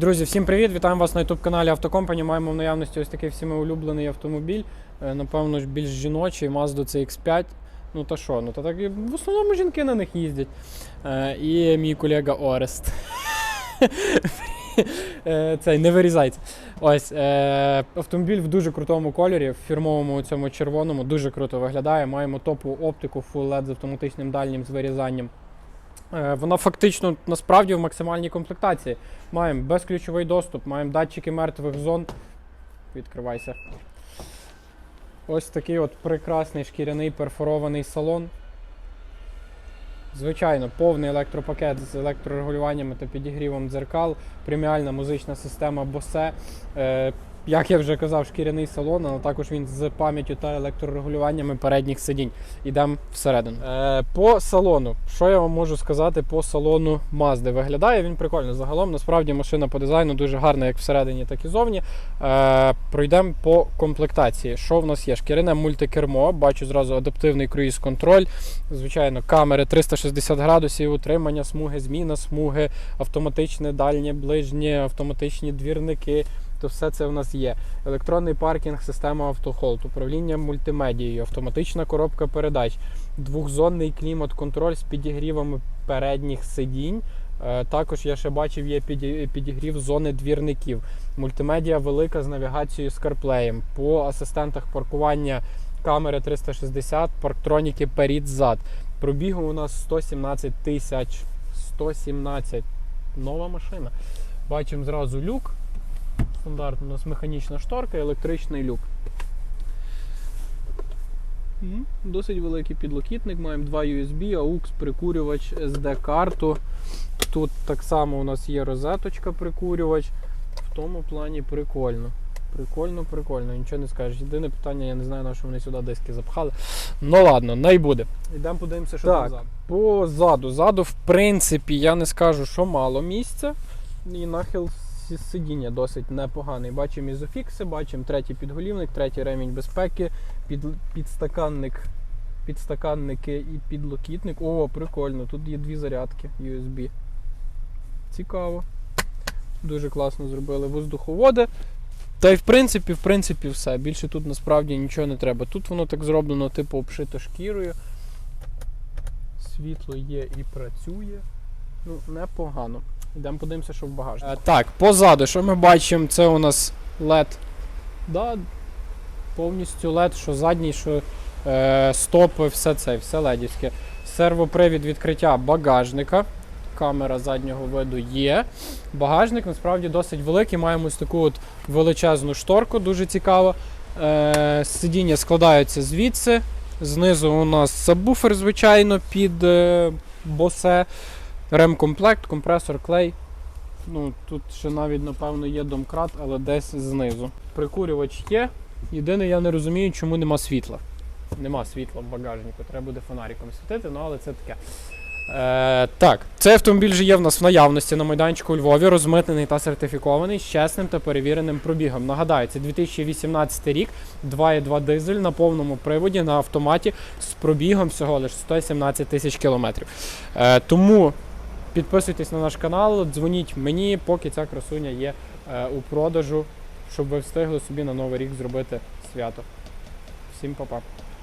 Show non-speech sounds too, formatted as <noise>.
Друзі, всім привіт! Вітаємо вас на youtube каналі Автокомпані. Маємо в наявності ось такий всіми улюблений автомобіль. Е, Напевно більш жіночий, Mazda CX5. Ну та що, ну та так в основному жінки на них їздять. Е, І мій колега Орест. <laughs> Е, Цей не вирізайте. Ось е, автомобіль в дуже крутому кольорі, в фірмовому цьому червоному, дуже круто виглядає. Маємо топову оптику Full LED з автоматичним дальнім з вирізанням. Е, Вона фактично насправді в максимальній комплектації. Маємо безключовий доступ, маємо датчики мертвих зон. Відкривайся. Ось такий от прекрасний шкіряний перфорований салон. Звичайно, повний електропакет з електрорегулюваннями та підігрівом дзеркал, преміальна музична система Bose. Як я вже казав, шкіряний салон, але також він з пам'яттю та електрорегулюваннями передніх сидінь. Ідемо всередину. Е, по салону, що я вам можу сказати по салону Mazda? Виглядає він прикольно. Загалом, насправді, машина по дизайну дуже гарна, як всередині, так і зовні. Е, пройдемо по комплектації. Що в нас є? Шкіряне мультикермо, бачу зразу адаптивний круїз-контроль. Звичайно, камери 360 градусів, утримання смуги, зміна смуги, автоматичне дальнє, ближнє, автоматичні двірники. То все це в нас є. Електронний паркінг, система автохолд, управління мультимедією, автоматична коробка передач, двохзонний клімат-контроль з підігрівами передніх сидінь. Е, Також я ще бачив, є підігрів зони двірників. Мультимедіа велика з навігацією з CarPlay. По асистентах паркування камери 360, парктроніки перед зад. Пробігу у нас 117 тисяч. 117. Нова машина. Бачимо зразу люк. Стандартно у нас механічна шторка, електричний люк. Досить великий підлокітник. Маємо два USB, AUX, прикурювач, SD-карту. Тут так само у нас є розеточка прикурювач. В тому плані прикольно. Прикольно, прикольно, нічого не скажеш. Єдине питання, я не знаю, на що вони сюди диски запхали. Ну ладно, най буде. Йдемо подивимося, що Так. там ззаду. По заду. Ззаду, в принципі, я не скажу, що мало місця. І нахил сі- сидіння досить непоганий. Бачимо ізофікси, бачимо третій підголівник, третій ремінь безпеки, під, підстаканник, підстаканники і підлокітник. О, прикольно, тут є дві зарядки USB. Цікаво. Дуже класно зробили воздуховоди. Та й в принципі, в принципі, все. Більше тут насправді нічого не треба. Тут воно так зроблено, типу, обшито шкірою. Світло є і працює. Ну, непогано. Йдемо подивимося, що в багажнику. Е, так, позаду, що ми бачимо, це у нас LED. Да, повністю LED, що задній, що е, стопи, все це, все ледівське. Сервопривід відкриття багажника. Камера заднього виду є. Багажник насправді досить великий. Маємо ось таку от величезну шторку, дуже цікаво. Е, сидіння складаються звідси. Знизу у нас сабвуфер, звичайно, під е, босе. Ремкомплект, компресор, клей. Ну, тут ще навіть, напевно, є домкрат, але десь знизу. Прикурювач є. Єдине, я не розумію, чому нема світла. Нема світла в багажнику, треба буде фонариком світити, ну але це таке. Е, так, цей автомобіль же є в нас в наявності на майданчику у Львові, розмитнений та сертифікований з чесним та перевіреним пробігом. Нагадаю, це 2018 рік, 2,2 дизель на повному приводі на автоматі з пробігом всього лише 117 тисяч кілометрів. Е, тому підписуйтесь на наш канал, дзвоніть мені, поки ця красуня є е, у продажу, щоб ви встигли собі на новий рік зробити свято. Всім па-па.